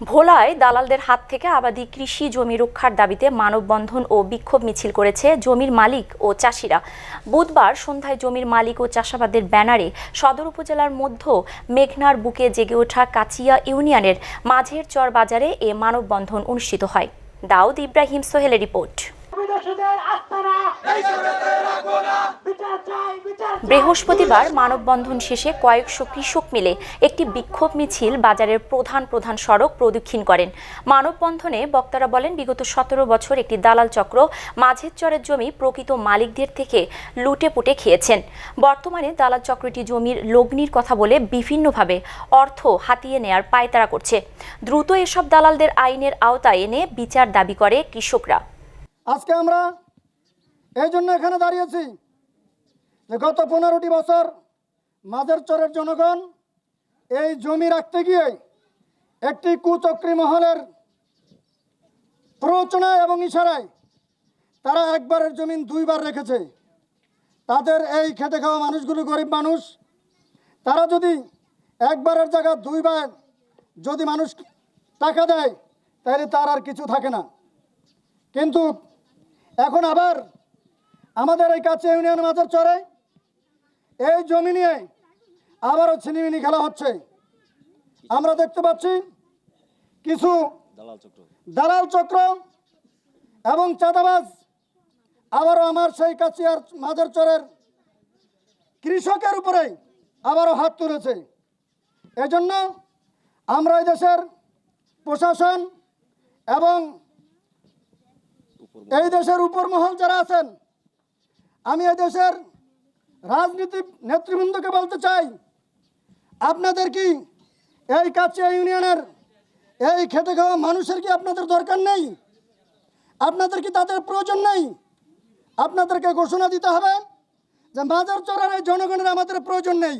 ভোলায় দালালদের হাত থেকে আবাদি কৃষি জমি রক্ষার দাবিতে মানববন্ধন ও বিক্ষোভ মিছিল করেছে জমির মালিক ও চাষিরা। বুধবার সন্ধ্যায় জমির মালিক ও চাষাবাদের ব্যানারে সদর উপজেলার মধ্য মেঘনার বুকে জেগে ওঠা কাচিয়া ইউনিয়নের মাঝের চর বাজারে এ মানববন্ধন অনুষ্ঠিত হয়। দাউদ ইব্রাহিম সোহেলের রিপোর্ট বিদেশিদের আস্তানা বিচার চাই বিচার চাই। বৃহস্পতিবার মানববন্ধন শেষে কয়েকশো কৃষক মিলে একটি বিক্ষোভ মিছিল বাজারের প্রধান প্রধান সড়ক প্রদক্ষিণ করেন। মানববন্ধনে বক্তারা বলেন, বিগত সতেরো বছর একটি দালাল চক্র মাঝের চরের জমি প্রকৃত মালিকদের থেকে লুটে পুটে খেয়েছেন। বর্তমানে দালাল চক্রটি জমির লগ্নির কথা বলে বিভিন্নভাবে অর্থ হাতিয়ে নেয়ার পায়তারা করছে। দ্রুত এসব দালালদের আইনের আওতায় এনে বিচার দাবি করে কৃষকরা। আজকে আমরা এই জন্য এখানে দাঁড়িয়েছি। যে গত পনেরোটি বছর মাঝের চরের জনগণ এই জমি রাখতে গিয়ে একটি কুচক্রী মহলের প্ররোচনায় এবং ইশারায় তারা একবারের জমিন দুইবার রেখেছে। তাদের এই খেটে খাওয়া মানুষগুলো গরিব মানুষ। তারা যদি একবারের জায়গা দুইবার যদি মানুষ টাকা দেয়, তাহলে তার আর কিছু থাকে না। কিন্তু এখন আবার আমাদের এই কাছে ইউনিয়ন মাঝের চরে এই জমি নিয়ে আবারও ছিনিমিনি খেলা হচ্ছে। আমরা দেখতে পাচ্ছি কিছু দালাল চক্র। এবং চাঁদাবাজ। আবারও আমার সেই কাছিয়ার মাঝের চরের কৃষকের উপরে আবারও হাত তুলেছে। এজন্য আমরা এই দেশের প্রশাসন এবং এই দেশের উপর মহল যারা আছেন আমি এই দেশের রাজনীতি নেতৃবৃন্দকে বলতে চাই, আপনাদের কি এই কাছে ইউনিয়নের এই খেটে খাওয়া মানুষের কি আপনাদের দরকার নেই? আপনাদের কি তাদের প্রয়োজন নেই? আপনাদেরকে ঘোষণা দিতে হবে যে মাজার চড়ার এই জনগণের আমাদের প্রয়োজন নেই।